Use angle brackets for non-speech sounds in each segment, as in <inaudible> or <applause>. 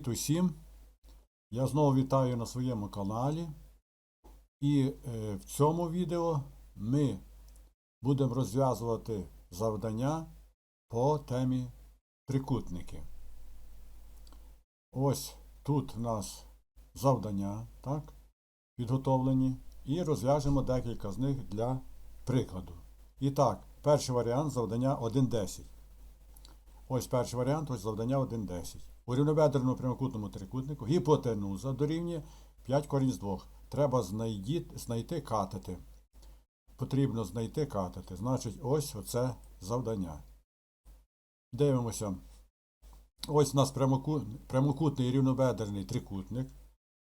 Привіт усім! Я знову вітаю на своєму каналі. І е, в цьому відео ми будемо розв'язувати завдання по темі трикутники. Ось тут у нас завдання, так, підготовлені, і розв'яжемо декілька з них для прикладу. І так, перший варіант завдання 1.10. Ось перший варіант, ось завдання 1.10. У рівнобедреному прямокутному трикутнику гіпотенуза дорівнює 5 корінь з 2. Треба знайді, знайти катети. Потрібно знайти катети. Значить, ось оце завдання. Дивимося. Ось у нас прямокутний рівнобедрений трикутник.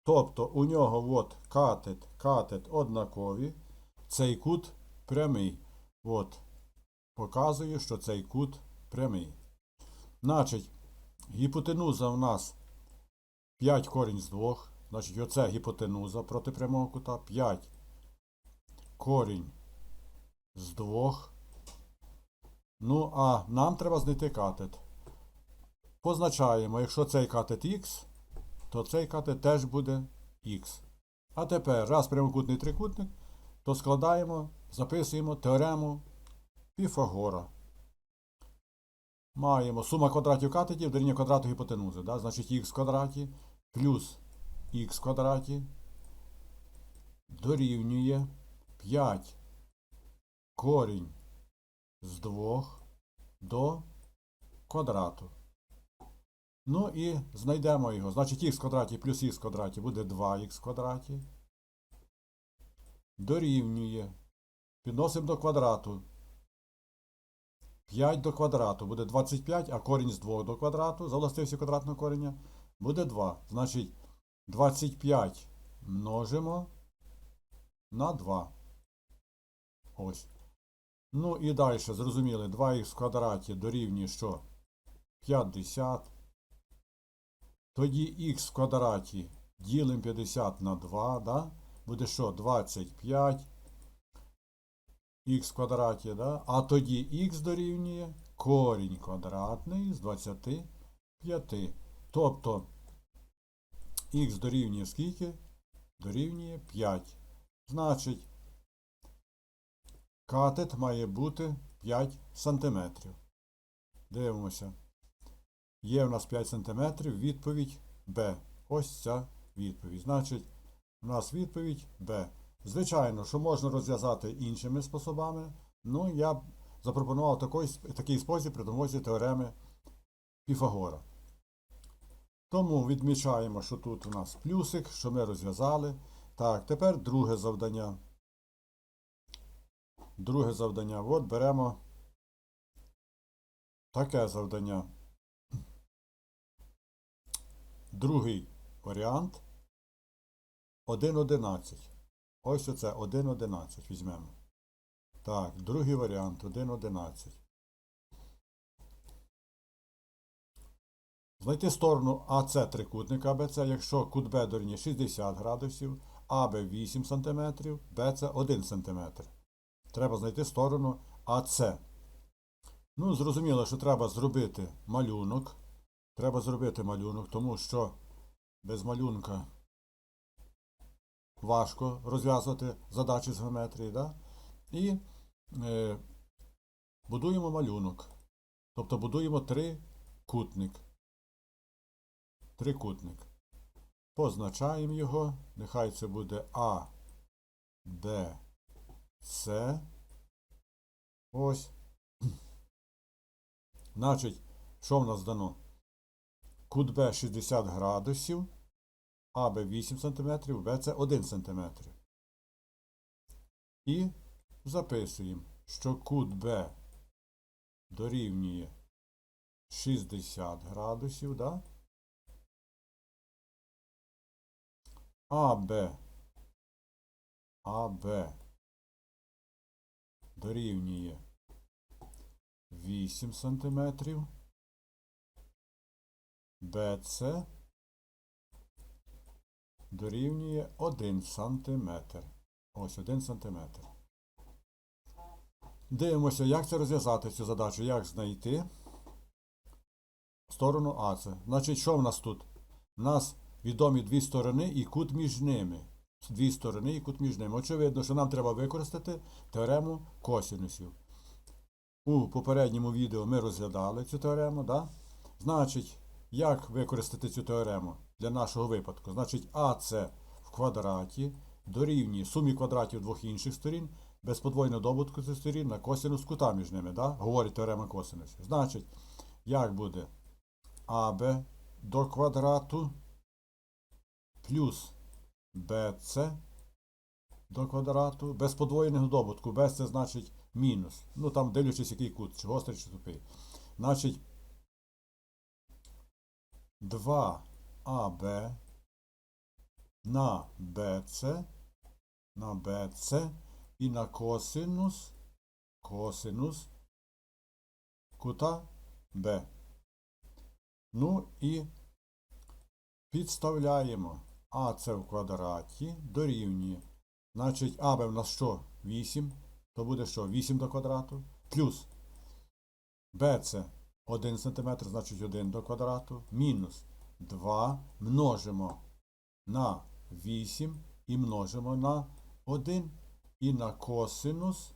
Тобто у нього от катет, катет однакові. Цей кут прямий. От. Показую, що цей кут прямий. Значить, гіпотенуза в нас 5 корінь з 2. Значить, оце гіпотенуза проти прямого кута. 5 корінь з 2. Ну, а нам треба знайти катет. Позначаємо, якщо цей катет х, то цей катет теж буде х. А тепер, раз прямокутний трикутник, то складаємо, записуємо теорему Піфагора. Маємо сума квадратів катетів дорівнює квадрату гіпотенузи. Да? Значить х квадраті плюс х квадраті дорівнює 5 корінь з 2 до квадрату. Ну і знайдемо його. Значить х квадраті плюс х в квадраті буде 2х в квадраті. Дорівнює. Підносимо до квадрату. 5 до квадрату буде 25, а корінь з 2 до квадрату, за властивістю квадратного кореня, буде 2. Значить, 25 множимо на 2. Ось. Ну і далі, зрозуміли, 2х в квадраті дорівнює що? 50. Тоді х в квадраті ділимо 50 на 2, да? буде що? 25 х квадраті, да? а тоді х дорівнює корінь квадратний з 25. Тобто х дорівнює скільки? Дорівнює 5. Значить, катет має бути 5 см. Дивимося. Є в нас 5 см, відповідь Б. Ось ця відповідь. Значить, у нас відповідь Б. Звичайно, що можна розв'язати іншими способами. Ну, я б запропонував такий, такий спосіб при допомозі теореми Піфагора. Тому відмічаємо, що тут у нас плюсик, що ми розв'язали. Так, тепер друге завдання. Друге завдання. От беремо таке завдання. Другий варіант 1.11. Ось оце 1.11 візьмемо. Так, другий варіант 1.11. Знайти сторону АС трикутника АБЦ, якщо кут Б дорівнює 60 градусів, АБ 8 см, БЦ 1 см. Треба знайти сторону АС. Ну, зрозуміло, що треба зробити малюнок. Треба зробити малюнок, тому що без малюнка важко розв'язувати задачі з геометрії. Да? І е, будуємо малюнок. Тобто будуємо трикутник. Трикутник. Позначаємо його. Нехай це буде А, Б, С. Ось. Значить, що в нас дано? Кут Б 60 градусів. АБ 8 см, ВЦ 1 см. І записуємо, що кут Б дорівнює 60 градусів, да? АБ АБ дорівнює 8 см. БЦ дорівнює 1 см. Ось 1 см. Дивимося, як це розв'язати цю задачу, як знайти сторону АЦ. Значить, що в нас тут? У нас відомі дві сторони і кут між ними. Дві сторони і кут між ними. Очевидно, що нам треба використати теорему косінусів. У попередньому відео ми розглядали цю теорему, да? Значить, як використати цю теорему для нашого випадку? Значить, АС в квадраті дорівнює сумі квадратів двох інших сторін без подвоєного добутку цих сторін на косинус кута між ними, да? говорить теорема косинусів. Значить, як буде АБ до квадрату плюс БЦ до квадрату без подвоєного добутку. Без це значить мінус. Ну там дивлячись, який кут, чи гострий, чи тупий. Значить, 2АБ на БЦ, на БЦ і на косинус, косинус кута Б. Ну і підставляємо АЦ в квадраті дорівнює. Значить, АБ в нас що? 8. То буде що? 8 до квадрату. Плюс БЦ 1 см, значить 1 до квадрату. Мінус 2 множимо на 8 і множимо на 1 і на косинус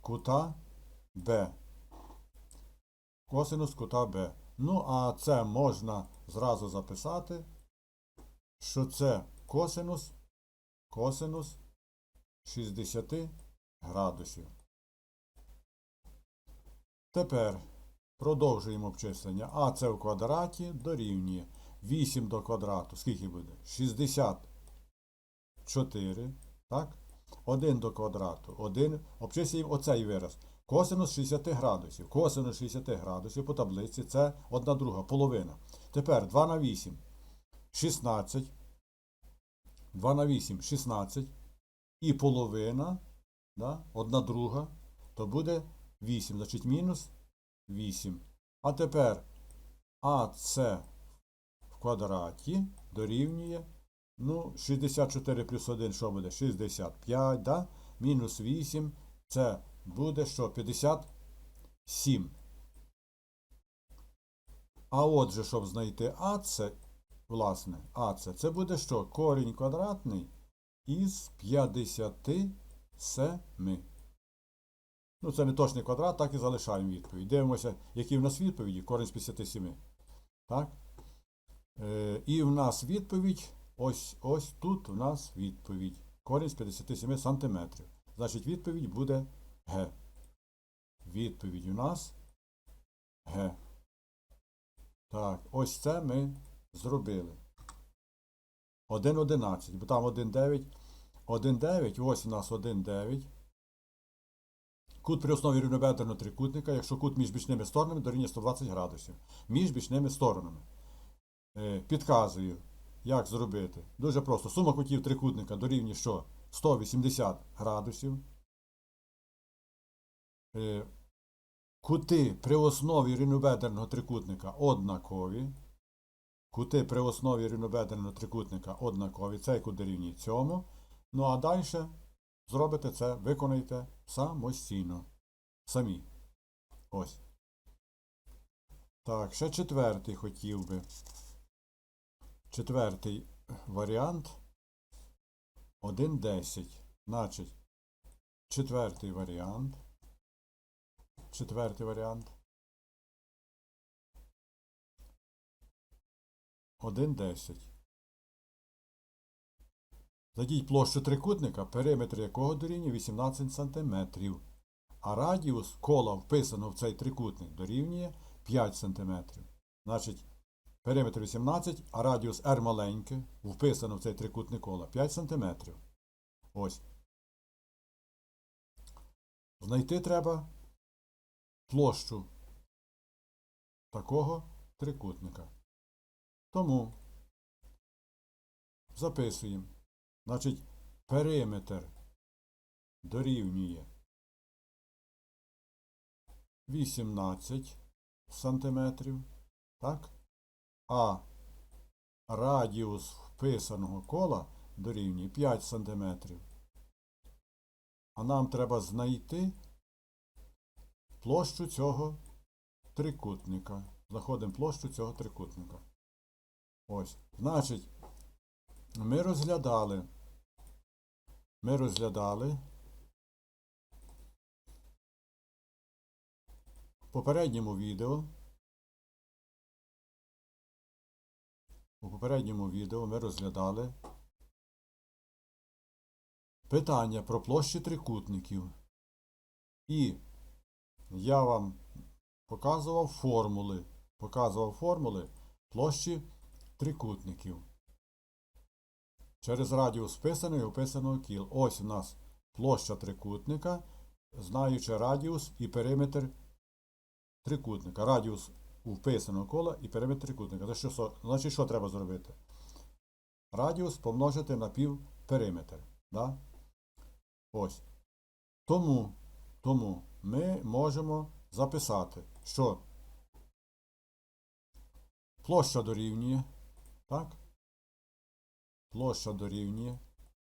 кута Б. Косинус кута Б. Ну, а це можна зразу записати, що це косинус, косинус 60 градусів. Тепер продовжуємо обчислення. А це в квадраті дорівнює 8 до квадрату. Скільки буде? 64. Так? 1 до квадрату. 1. Обчислюємо оцей вираз. Косинус 60 градусів. Косинус 60 градусів по таблиці це 1 друга, половина. Тепер 2 на 8. 16. 2 на 8 16. І половина, да, 1 друга, то буде 8. Значить мінус 8. А тепер АС в квадраті дорівнює. Ну, 64 плюс 1 що буде? 65, да? Мінус 8. Це буде що? 57. А отже, щоб знайти АЦ, власне, АЦ, це буде що? Корінь квадратний із 57. Ну, це не точний квадрат, так і залишаємо відповідь. Дивимося, які в нас відповіді. Корінь з 57. Так? Е, і в нас відповідь. Ось ось тут у нас відповідь. Корінь з 57 см. Значить, відповідь буде Г. Відповідь у нас Г. Так, ось це ми зробили. 1,11, бо там 1,9. 1,9, ось у нас 1,9. Кут при основі рівнобедреного трикутника, якщо кут між бічними сторонами дорівнює 120 градусів. Між бічними сторонами. Е, підказую, як зробити. Дуже просто. Сума кутів трикутника дорівнює що? 180 градусів. Е, Кути при основі рівнобедреного трикутника однакові. Кути при основі рівнобедреного трикутника однакові. Цей кут дорівнює цьому. Ну а далі зробите це, виконайте самостійно. Самі. Ось. Так, ще четвертий хотів би. Четвертий варіант 1.10. Значить, четвертий варіант. Четвертий варіант. 1.10. Задіть площу трикутника, периметр якого дорівнює 18 см, а радіус кола вписаного в цей трикутник дорівнює 5 см. Значить, периметр 18, а радіус R маленьке, вписано в цей трикутник кола 5 см. Ось. Знайти треба площу такого трикутника. Тому записуємо. Значить, периметр дорівнює 18 сантиметрів, так? А радіус вписаного кола дорівнює 5 сантиметрів. А нам треба знайти площу цього трикутника. Знаходимо площу цього трикутника. Ось. Значить, ми розглядали. Ми розглядали в попередньому відео. У попередньому відео ми розглядали питання про площі трикутників. І я вам показував формули. Показував формули площі трикутників. Через радіус вписаного і описаного кіл. Ось у нас площа трикутника, знаючи радіус і периметр трикутника. Радіус вписаного кола і периметр трикутника. Це що, значить, що треба зробити? Радіус помножити на пів периметр. Да? Ось. Тому, тому ми можемо записати, що площа дорівнює, так? Площа дорівнює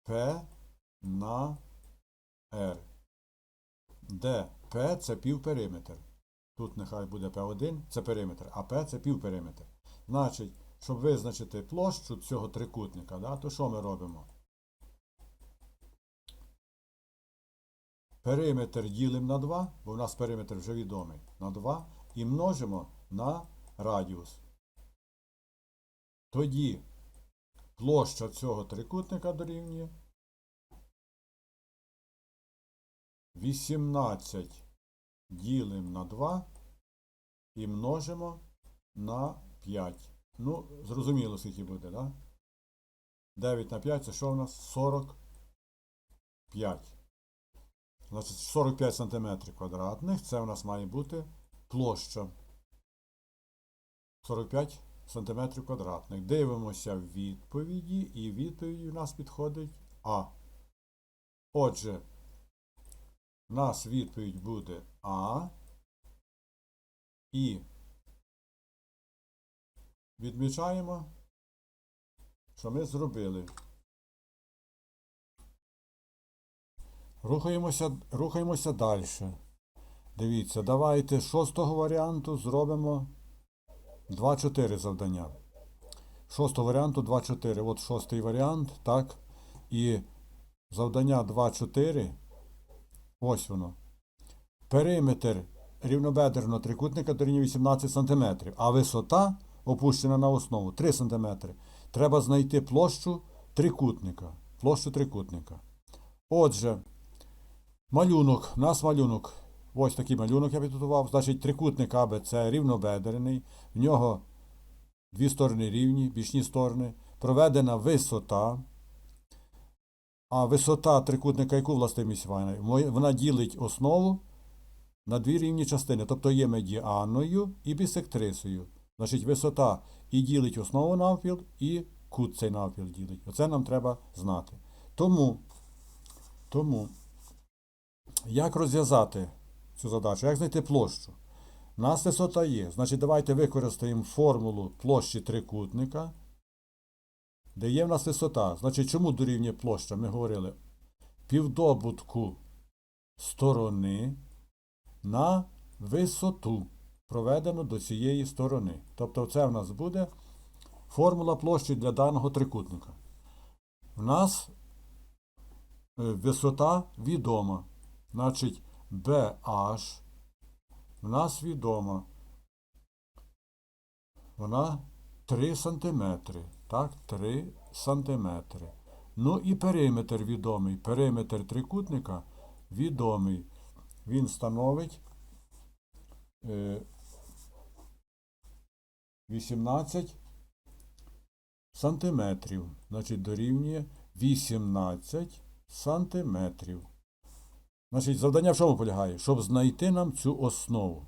P на R, де P це півпериметр. Тут нехай буде P1, це периметр, а P це півпериметр. Значить, щоб визначити площу цього трикутника, да, то що ми робимо? Периметр ділимо на 2, бо в нас периметр вже відомий, на 2, і множимо на радіус. Тоді площа цього трикутника дорівнює 18 ділимо на 2 і множимо на 5. Ну, зрозуміло, скільки буде? Да? 9 на 5 це що в нас? 45. Значить, 45 см квадратних. Це у нас має бути площа. 45 см квадратних. Дивимося в відповіді, і відповідь у нас підходить А. Отже, у нас відповідь буде А. І відмічаємо, що ми зробили. Рухаємося, рухаємося далі. Дивіться, давайте шостого варіанту зробимо 2-4 завдання. Шостого варіанту 2-4. От шостий варіант, так. І завдання 2-4. Ось воно. Периметр рівнобедерного трикутника дорівнює 18 см, а висота опущена на основу 3 см. Треба знайти площу трикутника. Площу трикутника. Отже, малюнок, у нас малюнок. Ось такий малюнок я підготував. Значить, трикутник АБЦ рівнобедрений. В нього дві сторони рівні, бічні сторони. Проведена висота. А висота трикутника яку властивість має? Вона ділить основу на дві рівні частини, тобто є медіаною і бісектрисою. Значить, висота і ділить основу навпіл, і кут цей навпіл ділить. Оце нам треба знати. Тому, тому як розв'язати цю задачу? Як знайти площу? У нас висота є. Значить, давайте використаємо формулу площі трикутника, де є в нас висота. Значить, чому дорівнює площа? Ми говорили півдобутку сторони на висоту, проведену до цієї сторони. Тобто це в нас буде формула площі для даного трикутника. В нас е, висота відома. Значить, BH в нас відома. Вона 3 см. Так, 3 см. Ну і периметр відомий. Периметр трикутника відомий. Він становить е, 18 сантиметрів. Значить, дорівнює 18 сантиметрів. Значить, завдання в чому полягає? Щоб знайти нам цю основу.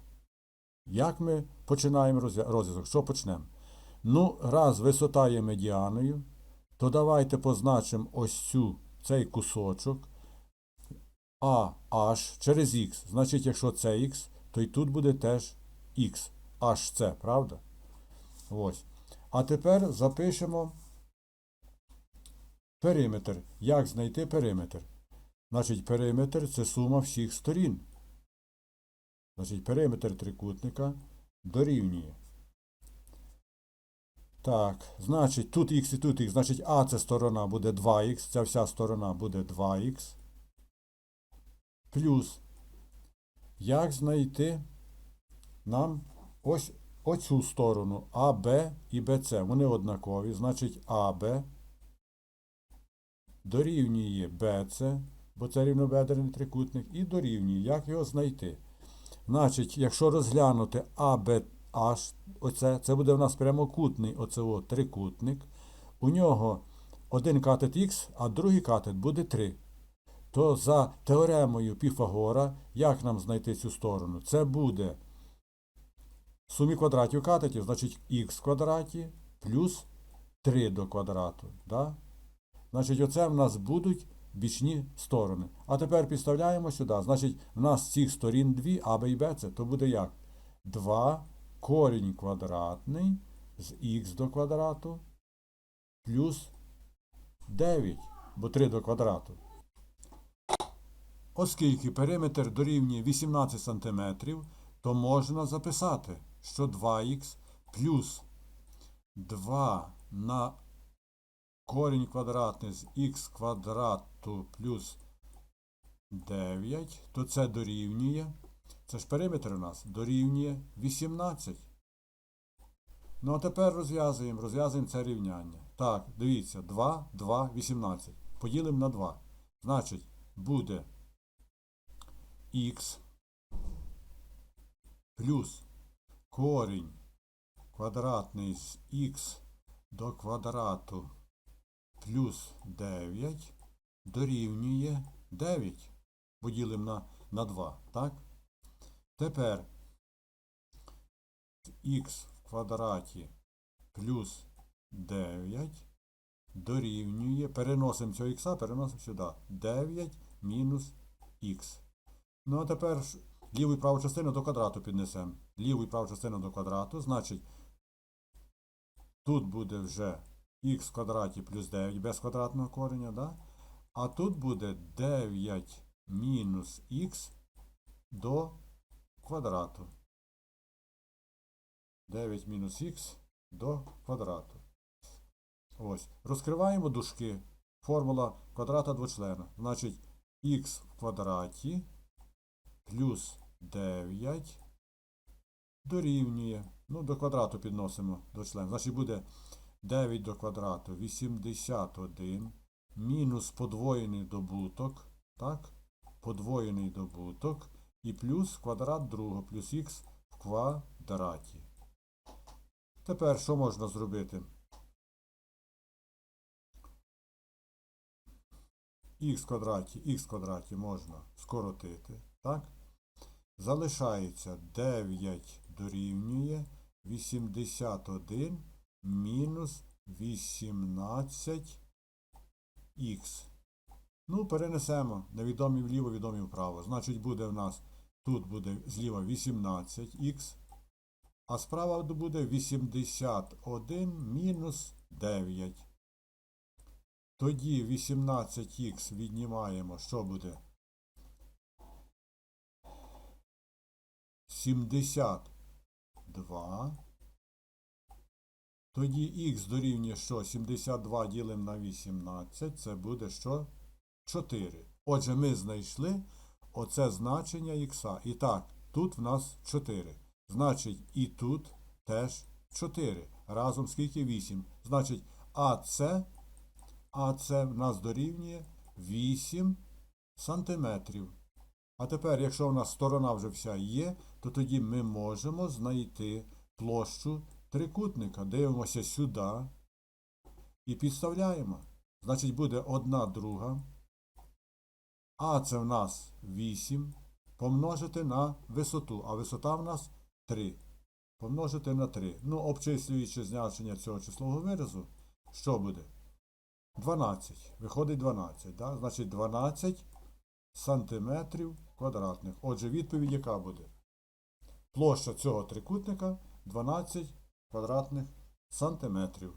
Як ми починаємо розв'язок? Що почнемо? Ну, раз висота є медіаною, то давайте позначимо ось цю, цей кусочок а аж через х. Значить, якщо це х, то й тут буде теж х. Аж це, правда? Ось. А тепер запишемо периметр. Як знайти периметр? Значить, периметр це сума всіх сторін. Значить, периметр трикутника дорівнює Так, значить, тут х і тут х, значить А це сторона буде 2х, ця вся сторона буде 2х. Плюс. Як знайти нам ось оцю сторону АБ і БЦ? Вони однакові. Значить, АБ дорівнює БЦ, бо це рівнобедрений трикутник, і дорівнює. Як його знайти? Значить, якщо розглянути АБH, оце, це буде в нас прямокутний оце от, трикутник. У нього один катет Х, а другий катет буде 3. То за теоремою Піфагора, як нам знайти цю сторону? Це буде в сумі квадратів катетів, значить х в квадраті плюс 3 до квадрату. Да? Значить, оце в нас будуть бічні сторони. А тепер підставляємо сюди. Значить, в нас з цих сторін дві, А, Б і Б, це то буде як? 2 корінь квадратний з х до квадрату плюс 9, бо 3 до квадрату. Оскільки периметр дорівнює 18 см, то можна записати, що 2х плюс 2 на корінь квадратний з х квадрату плюс 9, то це дорівнює. Це ж периметр у нас дорівнює 18. Ну а тепер розв'язуємо, розв'язуємо це рівняння. Так, дивіться, 2, 2, 18. Поділимо на 2. Значить, буде х плюс корінь квадратний з х до квадрату плюс 9 дорівнює 9. Поділимо на, на 2, так? Тепер х в квадраті плюс 9 дорівнює, переносимо цього х, переносимо сюди. 9 мінус х. Ну а тепер ліву і праву частину до квадрату піднесемо. Ліву і праву частину до квадрату, значить, тут буде вже х в квадраті плюс 9 без квадратного кореня, да? а тут буде 9 мінус х до квадрату. 9 мінус х до квадрату. Ось. Розкриваємо дужки. Формула квадрата двочлена. Значить, х в квадраті плюс 9 дорівнює. Ну, до квадрату підносимо до члена. Значить, буде 9 до квадрату 81 мінус подвоєний добуток. Так? Подвоєний добуток. І плюс квадрат другого, плюс х в квадраті. Тепер що можна зробити? х квадраті, х квадраті можна скоротити, так? Залишається 9 дорівнює 81 мінус 18х. Ну, перенесемо невідомі вліво, відомі вправо. Значить, буде в нас, тут буде зліва 18х, а справа буде 81 мінус 9. Тоді 18х віднімаємо, що буде? 72. Тоді х дорівнює що? 72 ділимо на 18, це буде що? 4. Отже, ми знайшли оце значення х. І так, тут в нас 4. Значить, і тут теж 4. Разом скільки 8. Значить, АЦ, АЦ в нас дорівнює 8 сантиметрів. А тепер, якщо у нас сторона вже вся є, то тоді ми можемо знайти площу трикутника. Дивимося сюди і підставляємо. Значить, буде 1 друга. А це в нас 8. Помножити на висоту. А висота в нас 3. Помножити на 3. Ну, обчислюючи значення цього числового виразу, що буде? 12. Виходить 12. Да? Значить 12 сантиметрів квадратних. Отже, відповідь яка буде? Площа цього трикутника 12 квадратних сантиметрів.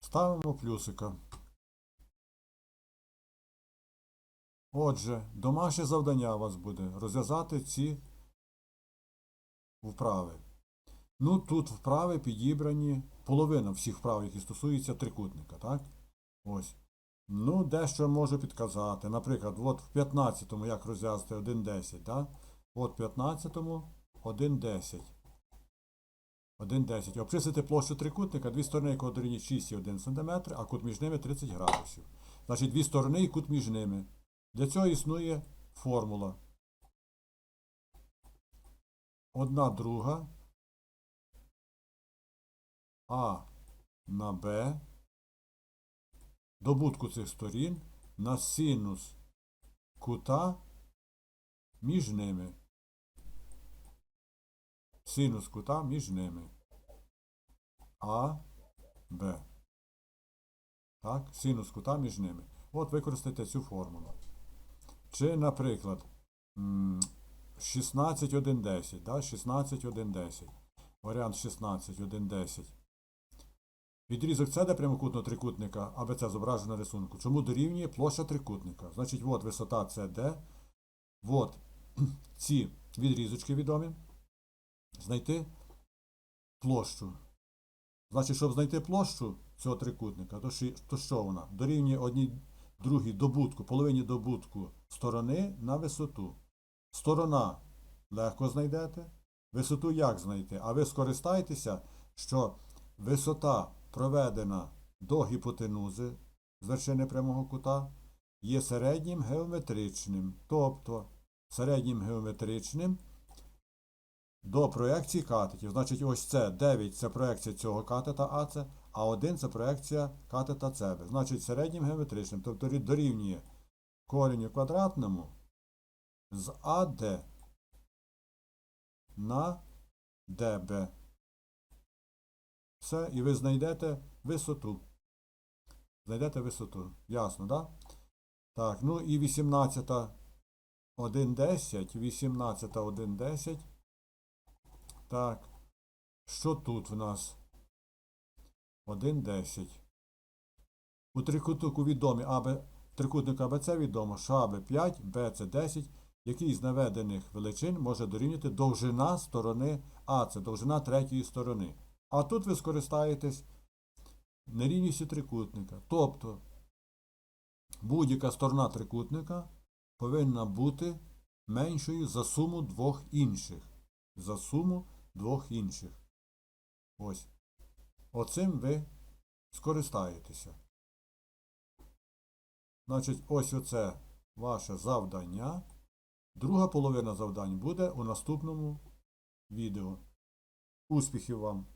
Ставимо плюсика. Отже, домашнє завдання у вас буде розв'язати ці вправи. Ну, тут вправи підібрані, половина всіх вправ, які стосуються трикутника, так? Ось. Ну, дещо можу підказати. Наприклад, от в 15-му як розв'язати 1,10, так? От в 15-му 1,10. 1,10. Обчислити площу трикутника, дві сторони, якого дорівнює 6,1 см, а кут між ними 30 градусів. Значить, дві сторони і кут між ними. Для цього існує формула. Одна друга А на Б добутку цих сторін на синус кута між ними. Синус кута між ними. А, Б. Так, синус кута між ними. От використайте цю формулу. Чи, наприклад, м, 16, 1, 10, да? 16, 1, 10. Варіант 16, 1, 10. Відрізок С де прямокутного трикутника, АБЦ зображено на рисунку. Чому дорівнює площа трикутника? Значить, от висота СД. От <clears throat> ці відрізочки відомі. Знайти площу. Значить, щоб знайти площу цього трикутника, то, то що вона? Дорівнює одній другій добутку, половині добутку сторони на висоту. Сторона легко знайдете. Висоту як знайти? А ви скористаєтеся, що висота проведена до гіпотенузи з вершини прямого кута є середнім геометричним. Тобто середнім геометричним до проекції катетів. Значить, ось це 9 це проекція цього катета АЦ, а 1 це проекція катета ЦБ. Значить, середнім геометричним, тобто рі- дорівнює кореню квадратному з АД на ДБ. Все, і ви знайдете висоту. Знайдете висоту. Ясно, так? Да? Так, ну і 18 1.10, 18 1.10. Так. Що тут в нас? 1.10. У трикутнику відомі АБ, трикутник АБЦ відомо, що АБ 5, БЦ 10, який з наведених величин може дорівнювати довжина сторони АЦ, довжина третьої сторони. А тут ви скористаєтесь нерівністю трикутника. Тобто будь-яка сторона трикутника повинна бути меншою за суму двох інших. За суму двох інших. Ось. Оцим ви скористаєтеся. Значить, ось оце ваше завдання. Друга половина завдань буде у наступному відео. Успіхів вам!